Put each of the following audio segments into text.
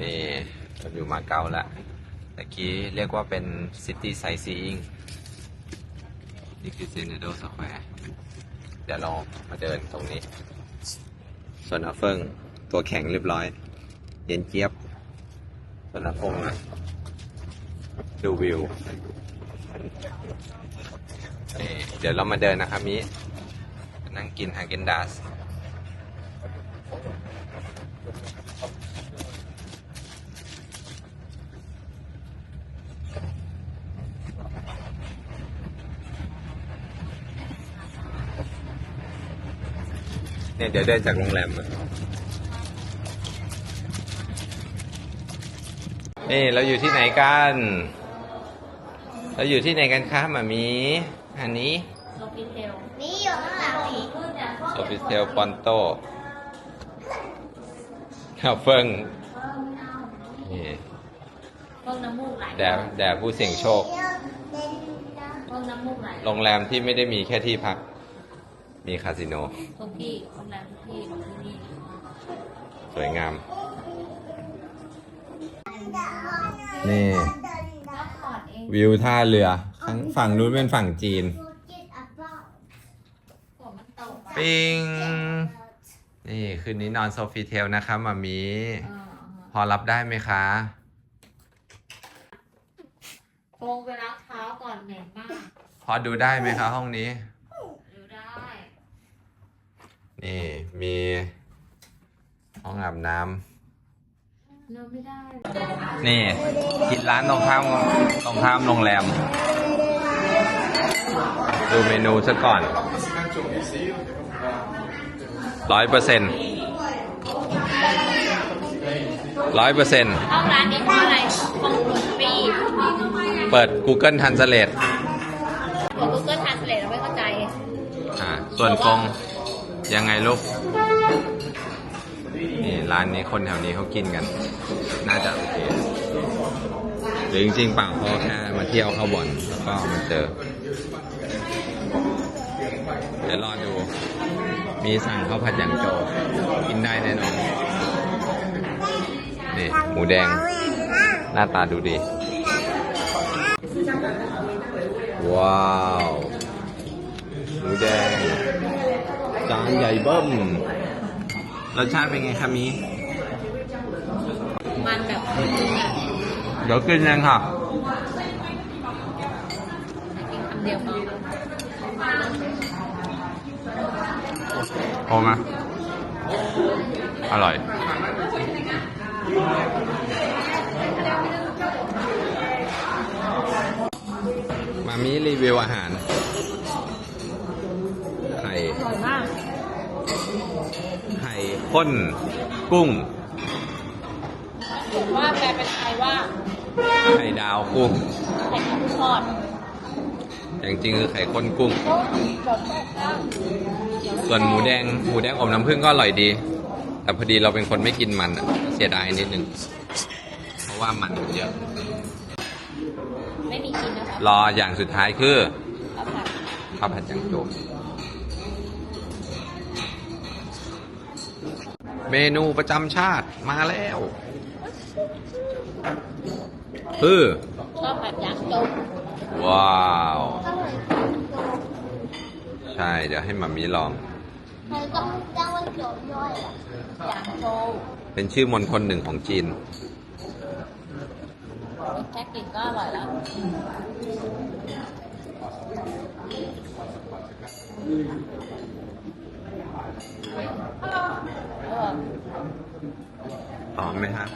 นี่เราอยู่มาเก๊าแล้วตะกี้เรียกว่าเป็นซิตี้ไซซีอิงนี่คือเซนโดสแควร์เดี๋ยวเรามาเดินตรงนี้ ส่วนอาเฟิงตัวแข็งเรียบร้อย เย็นเจี๊ยบ ส่วนอาฟงนะดูวิว เดี๋ยวเรามาเดินนะครับมินั่งกินฮาเกนดาส เนี่ยเดี๋ยวเดินจากโรงแรมมานี่เราอยู่ที่ไหนกัน เราอยู่ที่ไหนกันคะหมามีอันนี้โซฟิเทลนี่อยู่ข้างหลังนี่โซฟิเทลปอนโตข้าวเฟิงนี่เพิ่งน้ำมูกไหลแด่แด่ผู้เสี่ยงโชคเพิ่งน้ำมูกไหล โรงแรมที่ไม่ได้มีแค่ที่พัก มีคาสิโนทุกที่โรงแรมทุกที่ของที่นี่สวยงาม นี่ก็ปอดเองวิวท่าเรือข้างฝั่งนู้นเป็นฝั่งจีน ฝนมันตกอะปิง นี่ คืนนี้นอนโซฟีเทลนะคะมามี เออพอรับได้ไหมคะโฟงไปล้างเท้าก่อนเหม็นมาก พอดูได้ไหมคะห้องนี้ดูได้ นี่มีห้องอาบน้เลือกไม่ได้ำนี่กินร้านตรงข้ามตรงข้ามโรงแรม ดูเมนูซะก่อนร้อยเปอร์เซ็นต์ร้อยเปอร์เซ็นต์ห้องร้านนี้เพราะอะไรของหนุนฟรีเปิด Google Translate กด Google Translate เราไม่เข้าใจ อ่า ส่วนกง ยังไงลูก นี่ร้านนี้คนแถวนี้เขากินกัน น่าจะโอเค หรือจริงๆเปล่าเขาแค่มาเที่ยวเข้าบ่อนแล้วก็มาเจอ เดี๋ยวรอดู มีสั่งข้าวผัดหยางโจ กินได้แน่นอน นี่ หมูแดง หน้าตาดูดี ว้าว หมูแดงานใหญ่เบิ้มรสชาติเป็นไงครับมีมันแบบจริงๆอะเดี๋ยวกินยังค่ะกินคำเดียวพอพอไหมอร่อยมามีรีวิวอาหาร ไข่ อร่อยมาก ไข่ข้นกุ้งเห็นว่าแปลเป็นไทยว่าไข่ดาวกุ้งไข่ข้าวทอดแต่จริงๆคือไข่ข้นกุ้ง ส่วนหมูแดงหมูแดงอบน้ำผึ้งก็อร่อยดี แต่พอดีเราเป็นคนไม่กินมันอะเสียดายนิดนึง เพราะว่ามันมันเยอะ ไม่มีกินนะคะ รออย่างสุดท้ายคือเอาผัดข้าวผัดจังโจ เมนูประจำชาติมาแล้วคือข้าวผัดยักษ์จมว้าว ใช่ เดี๋ยวให้มามีลองใครต้องจ้างวันโจมย่อยอะยางโชว์เป็นชื่อมณฑลหนึ่งของจีนแค่กลิ่นก็อร่อยแล้ว เอ อพร้อมไหมฮะ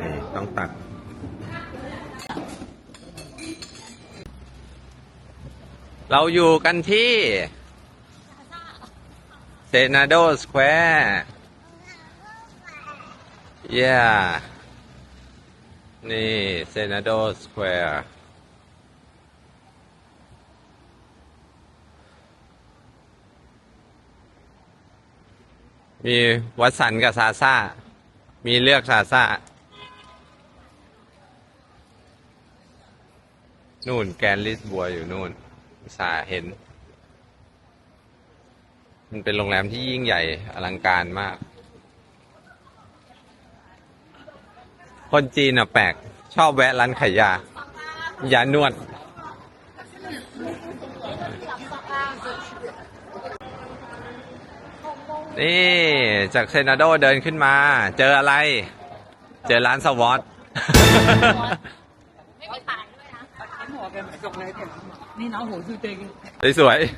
นี่ต้องตักเราอยู่กันที่ เซนาโดสแควร์ yeah นี่ เซนาโดสแควร์ มีวัดสันกับซาซ่า มีเลือกซาซ่า นู่นแกนลิสบัวอยู่นู่นสาเห็น มันเป็นโรงแรมที่ยิ่งใหญ่อลังการมาก คนจีนอะแปลก ชอบแวะร้านขายยา ยานวด นี่จากเซนาโดเดินขึ้นมา เจออะไร เจอร้านสวอตไม่มีขายด้วยนะนี่น้องหูคือเต็งสวยๆ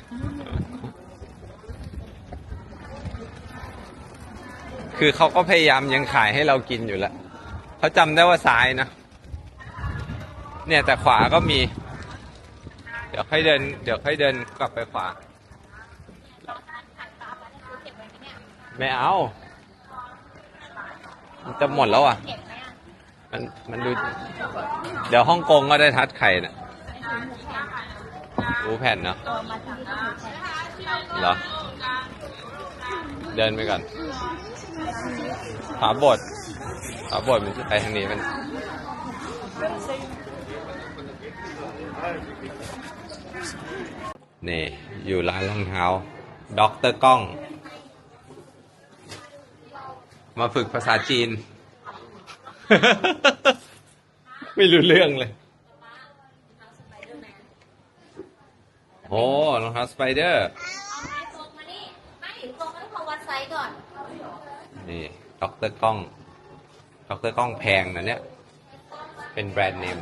คือเขาก็พยายามยังขายให้เรากินอยู่แล้วเขาจำได้ว่าซ้ายนะ เนี่ยแต่ขวาก็มี เดี๋ยวค่อยเดิน เดี๋ยวค่อยเดินกลับไปขวา ไม่เอา มันจะหมดแล้วอะ มันมันดู เดี๋ยวฮ่องกงก็ได้ทัดไข่นะรู้แผ่นเนาะเหรอ เดินไปก่อนฝาบดฝาบดมันจะไปทางนี้มันนี่ อยู่ร้านรองเท้าด็อกเตอร์ก้อง มาฝึกภาษาจีน ไม่รู้เรื่องเลย โอ้รองเท้าสไปเดอร์เอาไม้ตรงมานี่ไม่ตรงแล้วพอวัดไซส์ก่อนนี่ด็อกเตอร์กล้องด็อกเตอร์กล้องแพงนะเนี่ย เป็นแบรนด์เนม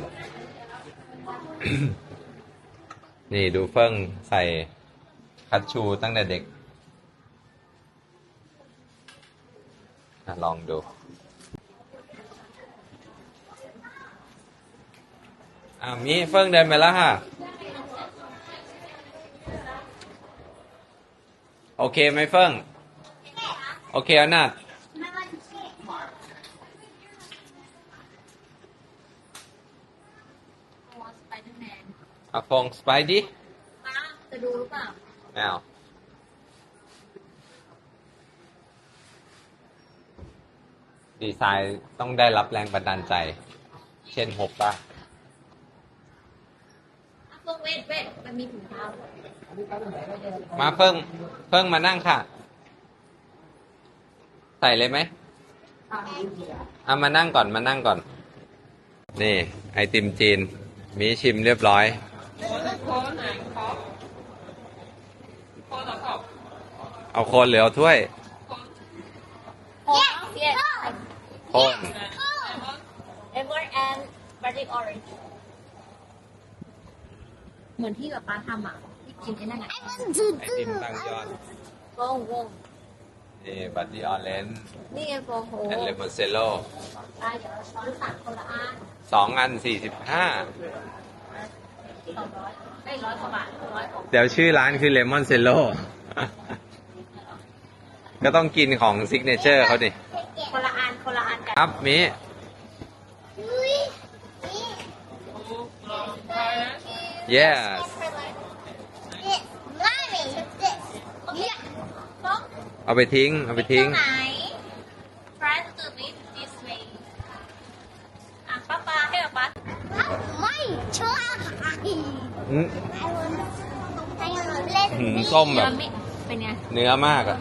นี่ดูเฟิ่งใส่คัตชูตั้งแต่เด็กอะ ลองดูอ่ามีเฟิ่งเดินไปแล้วค่ะ โอเคไหมเฟิ่ง โอเคเอานัดไม่ว่าจะเช็คตัวสไปเดอร์แมนอาฟงสไปดี้มาจะดูหรือเปล่าไม่เอา ดีไซน์ต้องได้รับแรงบันดาลใจ เช่นหกป่ะอะพวกเวทเวทมันมีถุงเท้ามาเพิ่งเพิ่งมานั่งค่ะ ใส่เลยไหมเอามานั่งก่อนมานั่งก่อน นี่ ไอติมจีน มีชิมเรียบร้อยเอาโคนหรือเอาถ้วย โคนเอเวอร์แอนด์บาร์ดี้ออเรนจ์เหมือนที่กับป้าทำอะที่กินไอ้นั่นอะไอ้มันจืดไอติมตั้งยอดวงวงนี่บัตตี้ออเรนจ์นี่ไงโฟโหแอนเลมอนเซโลได้เดี๋ยวเราช้อนตักคนละอันสองอันสี่สิบห้าสองร้อยได้ร้อยกว่าบาทร้อยกว่าเดี๋ยวชื่อร้านคือเลมอนเซโล ก็ต้องกินของซิกเนเจอร์เขาดิ คนละอันคนละอันกันครับมิอุ้ยนี่ yes นี่ง่ายเลยนี่เนี่ยต้องเอาไปทิ้ง เอาไปทิ้งไหน try to do it this way อะป้าปาให้ป้า ไม่ชอบอืมไอ้หนูเล่น หืมส้มแบบ เป็นไง เนื้อมากอะ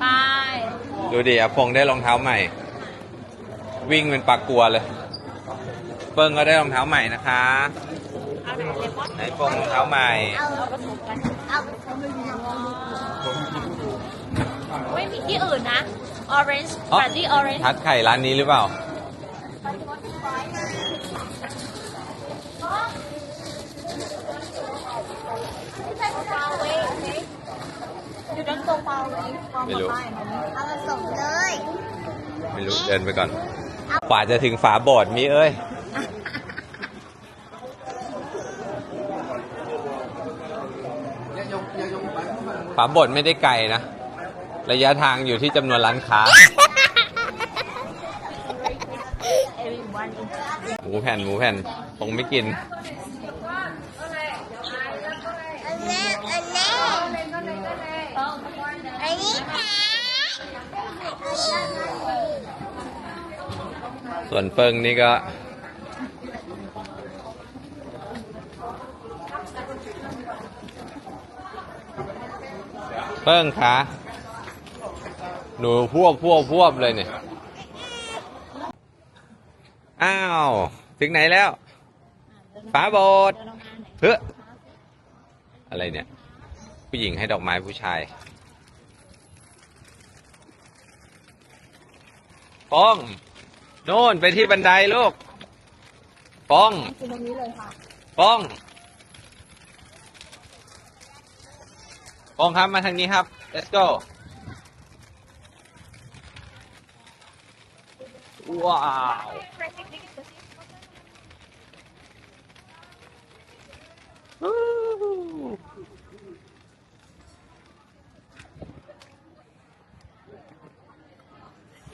ไป ดูดิอะพงได้รองเท้าใหม่ วิ่งเป็นปลากกลัวเลย เปิ้งก็ได้รองเท้าใหม่นะคะเอาไหนเลมอนไหนพงรองเท้าใหม่เอาเอาผสมกันเอาไม่มีที่อื่นนะ orange อ๋อ b a r d y orange ทัดไข่ร้านนี้หรือเปล่าอยู่ด้านตรงเปล่าเลย ไม่รู้ เอาผสมเลยไม่รู้เดินไปก่อนกว่าจะถึงฝาโบสถ์มีเอ้ย ฝาโบสถ์ไม่ได้ไกลนะ ระยะทางอยู่ที่จำนวนร้านค้า everyone อันหมูแผ่นหมูแผ่นคงไม่กินนี้อันนี้อันนี้ค่ะ ส่วนเฟิงนี่ก็เปิ้งขาหนูพวบพวบพวบเลยเนี่ย อ้าว ถึงไหนแล้วฝาโบสถ์เดินออกมาไหนเฮ้ออะไรเนี่ย ผู้หญิงให้ดอกไม้ผู้ชายป้อง โน่นไปที่บันไดลูก ป้องคือตรงนี้เลยค่ะ ป้อง ป้องครับมาทางนี้ครับ let's go ว้าว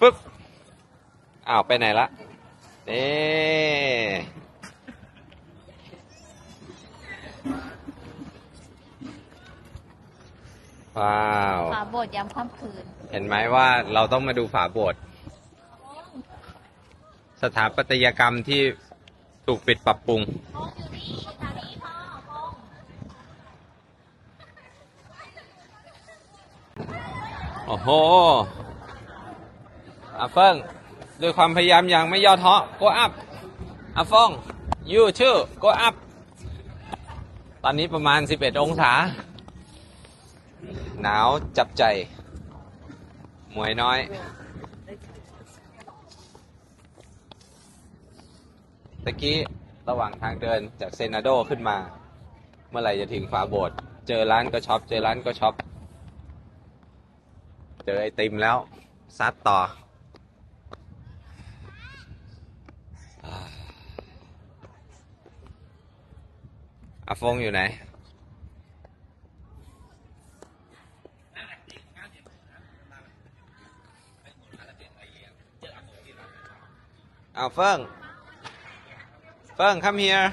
ปึ๊บ อ้าวไปไหนละนี่ว้าว ฝาโบสถ์ยามค่ำคืน เห็นไหมว่าเราต้องมาดูฝาโบสถ์สถาปัตยกรรมที่ถูกปิดปรับปรุงพงอยู่นี่ทางนี้พ่อพงโอ้โหอาเฟิง ด้วยความพยายามอย่างไม่ย่อท้อ go up อาฟง you too go up ตอนนี้ประมาณ 11 องศา หนาวจับใจ มวยน้อย ตะกี้ระหว่างทางเดินจากเซนาโดขึ้นมา เมื่อไหร่จะถึงฝาโบสถ์เจอร้านก็ช็อป เจอร้านก็ช็อป เจอไอติมแล้ว ซัดต่อ อาฟงอยู่ไหน เอาเฟิงเฟิง come here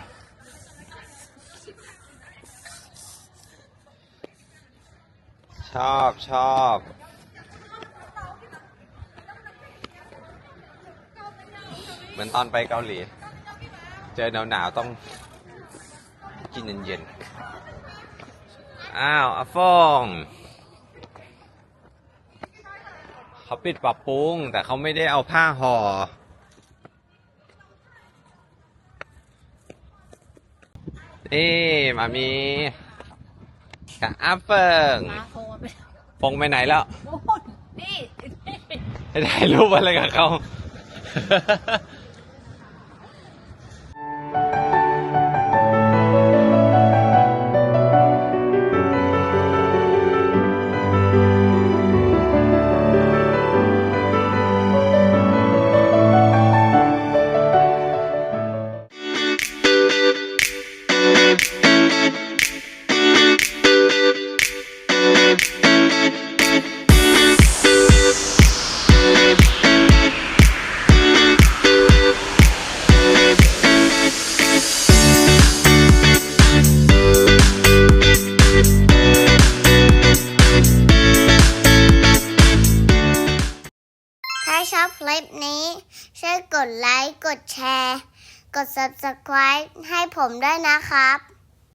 ชอบชอบเหมือนตอนไปเกาหลี เจอหนาวๆต้อง กินเย็นๆ อ้าวอาฟองเขาปิดปรับปรุง แต่เขาไม่ได้เอาผ้าห่อนี่มามีกับอาเฟิงมาพงมาเป็นฟงไปไหนแล้วโน่นนี่ให้ถ่ายรูปอะไรกับเขาถ้า กด subscribe ให้ผมด้วยนะครับ